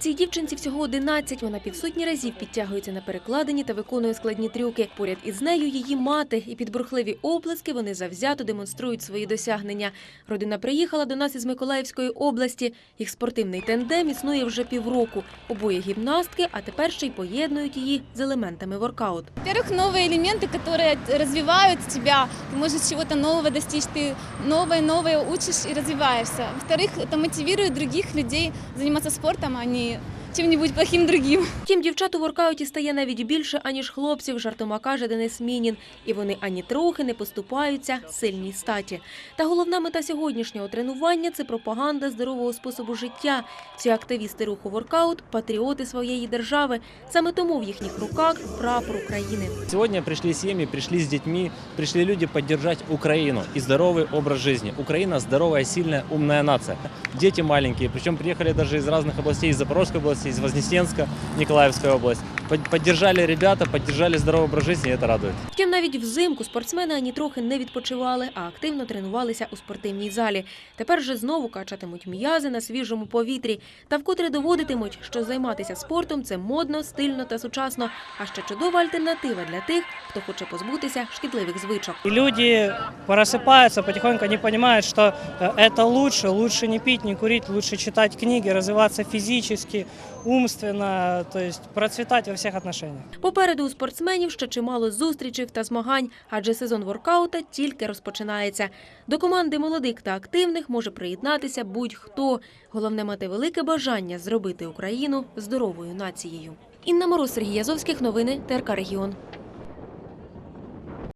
Цій дівчинці всього 11, Вона півсотні разів підтягується на перекладині та виконує складні трюки. Поряд із нею її мати. І під бурхливі оплески вони завзято демонструють свої досягнення. Родина приїхала до нас із Миколаївської області. Їх спортивний тендем існує вже півроку. Обоє гімнастки, а тепер ще й поєднують її з елементами воркаут. Во-первых, новые элементы, которые развивают тебя, ты можешь чего-то нового достичь, ты новое-новое учишь и развиваешься. Во-вторых, это мотивирует других людей заниматься спортом, а не me чем-нибудь плохим другим. Втім, дівчат у воркауті стає навіть більше, аніж хлопців, жартома каже Денис Мінін. І вони ані трохи не поступаються сильній статі. Та головна мета сьогоднішнього тренування це пропаганда здорового способу життя. Ці активісти руху воркаут патріоти своєї держави. Саме тому в їхніх руках прапор України. Сегодня пришли семьи, пришли с детьми, пришли люди поддержать Украину и здоровый образ жизни. Украина здоровая, сильная, умная нация. Дети маленькие, причем приехали даже из разных областей, из Запорожской области, из Вознесенска, Николаевская область. Под- Поддержали ребята, поддержали здоровый образ жизни, и это радует. Втім, навіть взимку спортсмени ані трохи не відпочивали, а активно тренувалися у спортивній залі. Тепер же знову качатимуть м'язи на свіжому повітрі та вкотре доводитимуть, що займатися спортом це модно, стильно та сучасно, а ще чудова альтернатива для тих, хто хоче позбутися шкідливих звичок. И люди просыпаются потихоньку, они понимают, что э, это лучше, лучше не пить, не курить, лучше читать книги, развиваться физически, умственно, то есть процветать во всех отношениях. Попереду у спортсменів ще чимало зустрічей та змагань, адже сезон воркаута тільки розпочинається. До команди молодих та активних може приєднатися будь-хто. Головне мати велике бажання зробити Україну здоровою нацією. Інна Мороз, Сергій Язовських, новини ТРК Регіон.